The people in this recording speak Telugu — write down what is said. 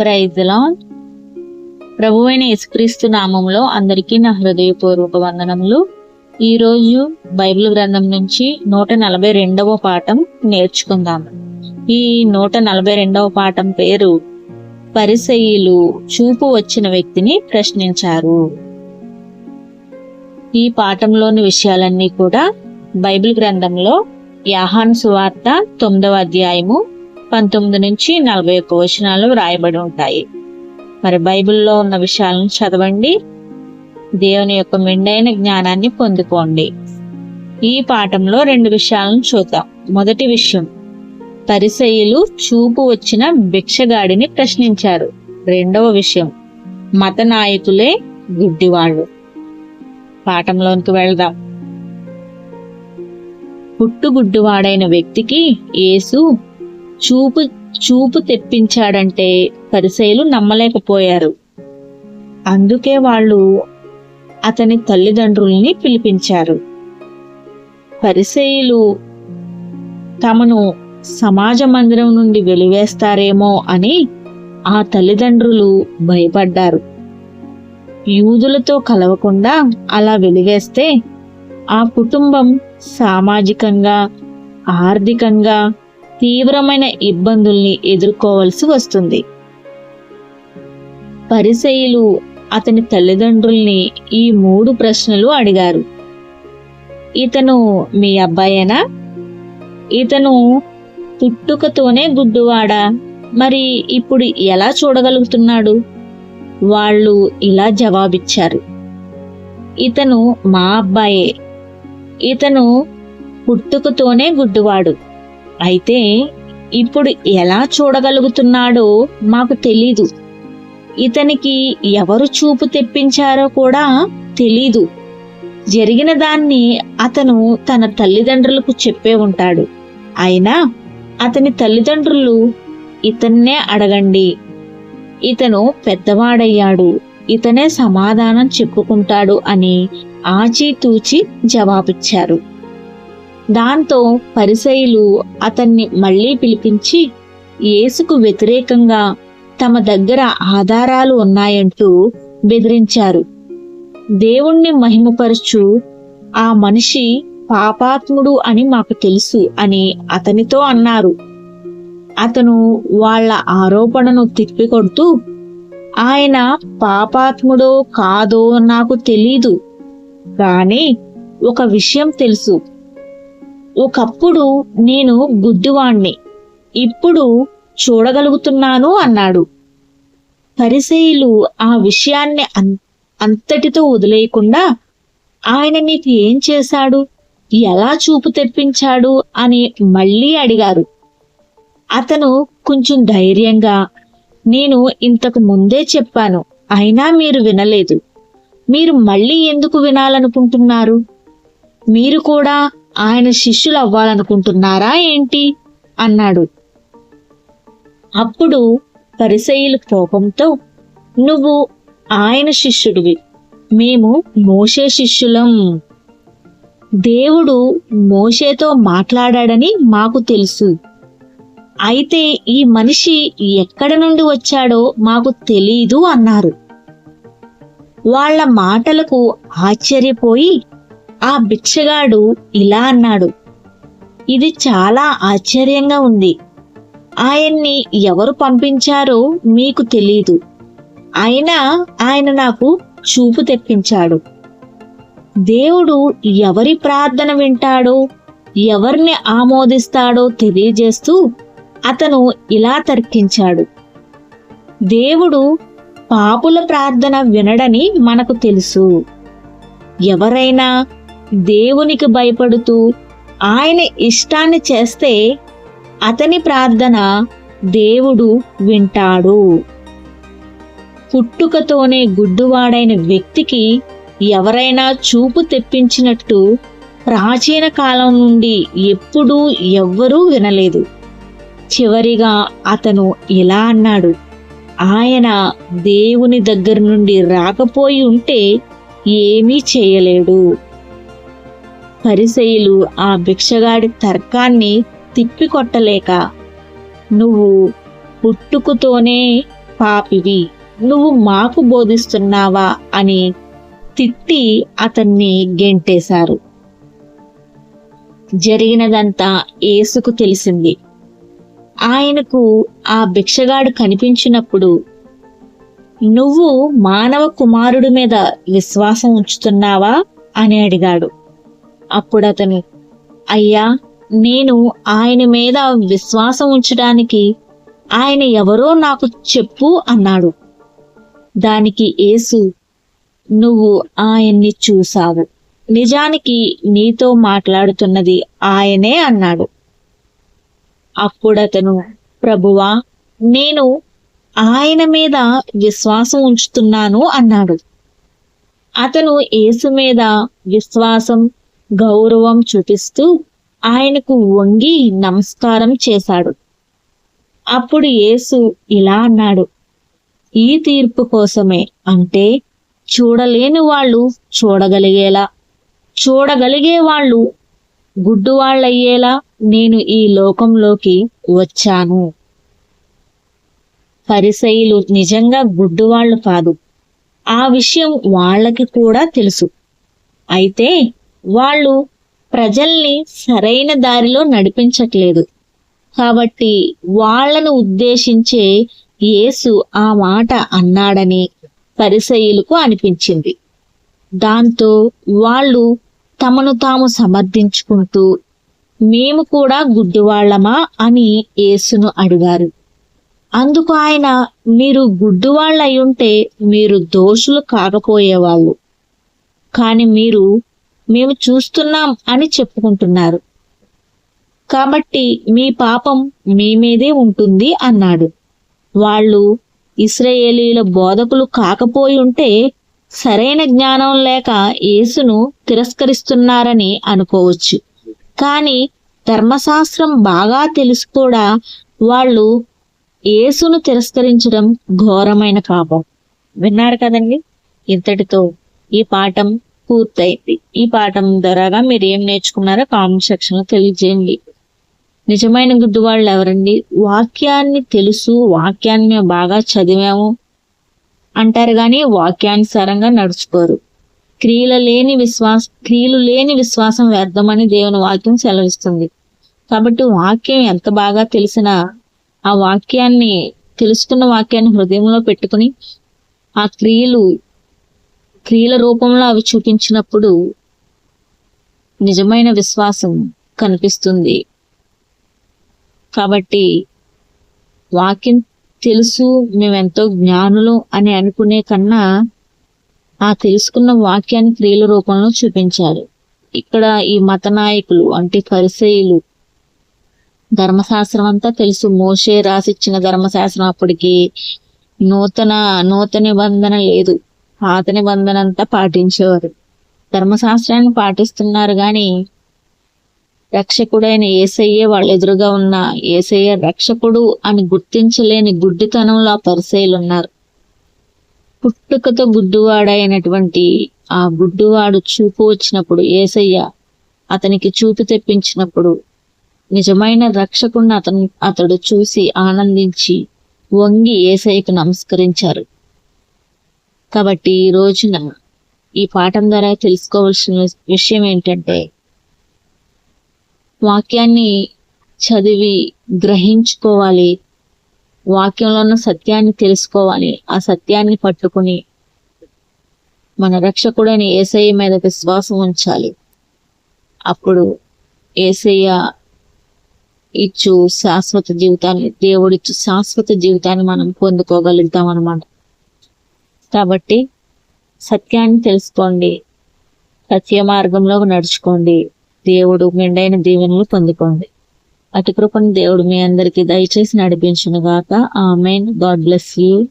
ప్రైజ్లా ప్రభువైన యేసుక్రీస్తు నామంలో అందరికీ నా హృదయపూర్వక వందనములు. ఈరోజు బైబిల్ గ్రంథం నుంచి నూట నలభై రెండవ పాఠం నేర్చుకుందాం. ఈ నూట నలభై రెండవ పాఠం పేరు పరిసయ్యులు చూపు వచ్చిన వ్యక్తిని ప్రశ్నించారు. ఈ పాఠంలోని విషయాలన్నీ కూడా బైబిల్ గ్రంథంలో యాహాన్ సువార్త తొమ్మిదవ అధ్యాయము పంతొమ్మిది నుంచి నలభై ఒక్క వచనాలు వ్రాయబడి ఉంటాయి. మరి బైబిల్లో ఉన్న విషయాలను చదవండి. దేవుని యొక్క మెండైన జ్ఞానాన్ని పొందుకోండి. ఈ పాఠంలో రెండు విషయాలను చూద్దాం. మొదటి విషయం పరిసయులు చూపు వచ్చిన భిక్షగాడిని ప్రశ్నించారు. రెండవ విషయం మత నాయకులే గుడ్డివాళ్ళు. పాఠంలోనికి వెళ్దాం. పుట్టుగుడ్డివాడైన వ్యక్తికి యేసు చూపు చూపు తెప్పించాడంటే పరిసైలు నమ్మలేకపోయారు. అందుకే వాళ్ళు అతని తల్లిదండ్రుల్ని పిలిపించారు. పరిసయులు తమను సమాజ మందిరం నుండి వెలివేస్తారేమో అని ఆ తల్లిదండ్రులు భయపడ్డారు. యూదులతో కలవకుండా అలా వెలివేస్తే ఆ కుటుంబం సామాజికంగా ఆర్థికంగా తీవ్రమైన ఇబ్బందుల్ని ఎదుర్కోవలసి వస్తుంది. పరిసయులు అతని తల్లిదండ్రుల్ని ఈ మూడు ప్రశ్నలు అడిగారు. ఇతను మీ అబ్బాయేనా? ఇతను పుట్టుకతోనే గుడ్డువాడా? మరి ఇప్పుడు ఎలా చూడగలుగుతున్నాడు? వాళ్ళు ఇలా జవాబిచ్చారు. ఇతను మా అబ్బాయే. ఇతను పుట్టుకతోనే గుడ్డువాడు. అయితే ఇప్పుడు ఎలా చూడగలుగుతున్నాడో మాకు తెలీదు. ఇతనికి ఎవరు చూపు తెప్పించారో కూడా తెలీదు. జరిగిన దాన్ని అతను తన తల్లిదండ్రులకు చెప్పే ఉంటాడు. అయినా అతని తల్లిదండ్రులు ఇతన్నే అడగండి. ఇతను పెద్దవాడయ్యాడు. ఇతనే సమాధానం చెప్పుకుంటాడు అని ఆచితూచి జవాబిచ్చారు. దాంతో పరిసయులు అతన్ని మళ్ళీ పిలిపించి యేసుకు వ్యతిరేకంగా తమ దగ్గర ఆధారాలు ఉన్నాయంటూ బెదిరించారు. దేవుణ్ణి మహిమపరచు ఆ మనిషి పాపాత్ముడు అని మాకు తెలుసు అని అతనితో అన్నారు. అతను వాళ్ళ ఆరోపణను తిప్పికొడుతూ ఆయన పాపాత్ముడో కాదో నాకు తెలీదు. కానీ ఒక విషయం తెలుసు. ఒకప్పుడు నేను గుడ్డివాణ్ణి ఇప్పుడు చూడగలుగుతున్నాను అన్నాడు. పరిసయులు ఆ విషయాన్ని అంతటితో వదిలేయకుండా ఆయన నీకు ఏం చేశాడు? ఎలా చూపు తెప్పించాడు? అని మళ్ళీ అడిగారు. అతను కొంచెం ధైర్యంగా నేను ఇంతకు ముందే చెప్పాను అయినా మీరు వినలేదు. మీరు మళ్ళీ ఎందుకు వినాలనుకుంటున్నారు? మీరు కూడా ఆయన శిష్యులు అవ్వాలనుకుంటున్నారా ఏంటి? అన్నాడు. అప్పుడు పరిసయులు కోపంతో నువ్వు ఆయన శిష్యుడివి మేము మోషే శిష్యులం. దేవుడు మోషేతో మాట్లాడాడని మాకు తెలుసు. అయితే ఈ మనిషి ఎక్కడ నుండి వచ్చాడో మాకు తెలీదు అన్నారు. వాళ్ళ మాటలకు ఆశ్చర్యపోయి ఆ భిక్షగాడు ఇలా అన్నాడు ఇది చాలా ఆశ్చర్యంగా ఉంది. ఆయన్ని ఎవరు పంపించారో మీకు తెలీదు. అయినా ఆయన నాకు చూపు తెప్పించాడు. దేవుడు ఎవరి ప్రార్థన వింటాడో ఎవరిని ఆమోదిస్తాడో తెలియజేస్తూ అతను ఇలా తర్కించాడు. దేవుడు పాపుల ప్రార్థన వినడని మనకు తెలుసు. ఎవరైనా దేవునికి భయపడుతూ ఆయన ఇష్టాన్ని చేస్తే అతని ప్రార్థన దేవుడు వింటాడు. పుట్టుకతోనే గుడ్డువాడైన వ్యక్తికి ఎవరైనా చూపు తెప్పించినట్టు ప్రాచీన కాలం నుండి ఎప్పుడూ ఎవ్వరూ వినలేదు. చివరిగా అతను ఇలా అన్నాడు ఆయన దేవుని దగ్గర నుండి రాకపోయి ఉంటే ఏమీ చేయలేడు. పరిసయులు ఆ భిక్షగాడి తర్కాన్ని తిప్పికొట్టలేక నువ్వు పుట్టుకుతోనే పాపివి నువ్వు మాకు బోధిస్తున్నావా? అని తిట్టి అతన్ని గెంటేశారు. జరిగినదంతా ఏసుకు తెలిసింది. ఆయనకు ఆ భిక్షగాడు కనిపించినప్పుడు నువ్వు మానవ కుమారుడి మీద విశ్వాసం ఉంచుతున్నావా? అని అడిగాడు. అప్పుడు అతను అయ్యా నేను ఆయన మీద విశ్వాసం ఉంచడానికి ఆయన ఎవరో నాకు చెప్పు అన్నాడు. దానికి యేసు నువ్వు ఆయన్ని చూశావు. నిజానికి నీతో మాట్లాడుతున్నది ఆయనే అన్నాడు. అప్పుడతను ప్రభువా నేను ఆయన మీద విశ్వాసం ఉంచుతున్నాను అన్నాడు. అతను యేసు మీద విశ్వాసం గౌరవం చూపిస్తూ ఆయనకు వంగి నమస్కారం చేశాడు. అప్పుడు యేసు ఇలా అన్నాడు ఈ తీర్పు కోసమే అంటే చూడలేని వాళ్ళు చూడగలిగేలా చూడగలిగే వాళ్ళు గుడ్డువాళ్ళయ్యేలా నేను ఈ లోకంలోకి వచ్చాను. పరిసయులు నిజంగా గుడ్డువాళ్ళు కాదు ఆ విషయం వాళ్ళకి కూడా తెలుసు. అయితే వాళ్ళు ప్రజల్ని సరైన దారిలో నడిపించట్లేదు. కాబట్టి వాళ్ళను ఉద్దేశించే యేసు ఆ మాట అన్నాడని పరిసయులకు అనిపించింది. దాంతో వాళ్ళు తమను తాము సమర్థించుకుంటూ మేము కూడా గుడ్డివాళ్ళమా అని యేసును అడిగారు. అందుకు ఆయన మీరు గుడ్డివాళ్ళయ్యుంటే మీరు దోషులు కాకపోయేవాళ్ళు. కాని మీరు మేము చూస్తున్నాం అని చెప్పుకుంటున్నారు. కాబట్టి మీ పాపం మీ మీదే ఉంటుంది అన్నాడు. వాళ్ళు ఇస్రయేలీల బోధకులు కాకపోయి ఉంటే సరైన జ్ఞానం లేక యేసును తిరస్కరిస్తున్నారని అనుకోవచ్చు. కానీ ధర్మశాస్త్రం బాగా తెలుసు కూడా వాళ్ళు యేసును తిరస్కరించడం ఘోరమైన పాపం. విన్నారు కదండి? ఇంతటితో ఈ పాఠం పూర్తయింది. ఈ పాఠం ద్వారాగా మీరు ఏం నేర్చుకున్నారో కామెంట్ సెక్షన్లో తెలియజేయండి. నిజమైన గుడ్డివాళ్ళు ఎవరండి? వాక్యాన్ని తెలుసు వాక్యాన్ని మేము బాగా చదివాము అంటారు కానీ వాక్యానుసారంగా నడుచుకోరు. క్రియలు లేని విశ్వాస క్రియలు లేని విశ్వాసం వ్యర్థమని దేవుని వాక్యం సెలవిస్తుంది. కాబట్టి వాక్యం ఎంత బాగా తెలిసినా ఆ వాక్యాన్ని తెలుసుకున్న వాక్యాన్ని హృదయంలో పెట్టుకుని ఆ క్రియలు క్రియల రూపంలో అవి చూపించినప్పుడు నిజమైన విశ్వాసం కనిపిస్తుంది. కాబట్టి వాక్యం తెలుసు మేమెంతో జ్ఞానులు అని అనుకునే కన్నా ఆ తెలుసుకున్న వాక్యాన్ని క్రియల రూపంలో చూపించారు ఇక్కడ ఈ మత నాయకులు అంటే పరిసయులు ధర్మశాస్త్రం అంతా తెలుసు. మోషే రాసిచ్చిన ధర్మశాస్త్రం అప్పటికి నూతన నూతన నిబంధన లేదు. పాత నిబంధన అంతా పాటించేవారు. ధర్మశాస్త్రాన్ని పాటిస్తున్నారు కానీ రక్షకుడైన ఏసయ్యే వాళ్ళ ఎదురుగా ఉన్న ఏసయ్య రక్షకుడు అని గుర్తించలేని గుడ్డితనంలో ఆ పరిసయలు ఉన్నారు పుట్టుకతో గుడ్డువాడైనటువంటి ఆ గుడ్డువాడు చూపు వచ్చినప్పుడు ఏసయ్య అతనికి చూపు తెప్పించినప్పుడు నిజమైన రక్షకుడిని అతను అతడు చూసి ఆనందించి వంగి ఏసయ్యకు నమస్కరించారు. కాబట్టి ఈ రోజున ఈ పాఠం ద్వారా తెలుసుకోవాల్సిన విషయం ఏంటంటే వాక్యాన్ని చదివి గ్రహించుకోవాలి. వాక్యంలో ఉన్న సత్యాన్ని తెలుసుకోవాలి. ఆ సత్యాన్ని పట్టుకుని మన రక్షకుడైన ఏసయ్య మీద విశ్వాసం ఉంచాలి. అప్పుడు ఏసయ్య ఇచ్చు శాశ్వత జీవితాన్ని దేవుడిచ్చు శాశ్వత జీవితాన్ని మనం పొందుకోగలుగుతాం అనమాట కాబట్టి సత్యాన్ని తెలుసుకోండి. సత్య మార్గంలో నడుచుకోండి. దేవుడు మెండైన దీవెనలు పొందుకోండి. అటు కృపను దేవుడు మీ అందరికీ దయచేసి నడిపించునుగాక. ఆమెన్. God bless you.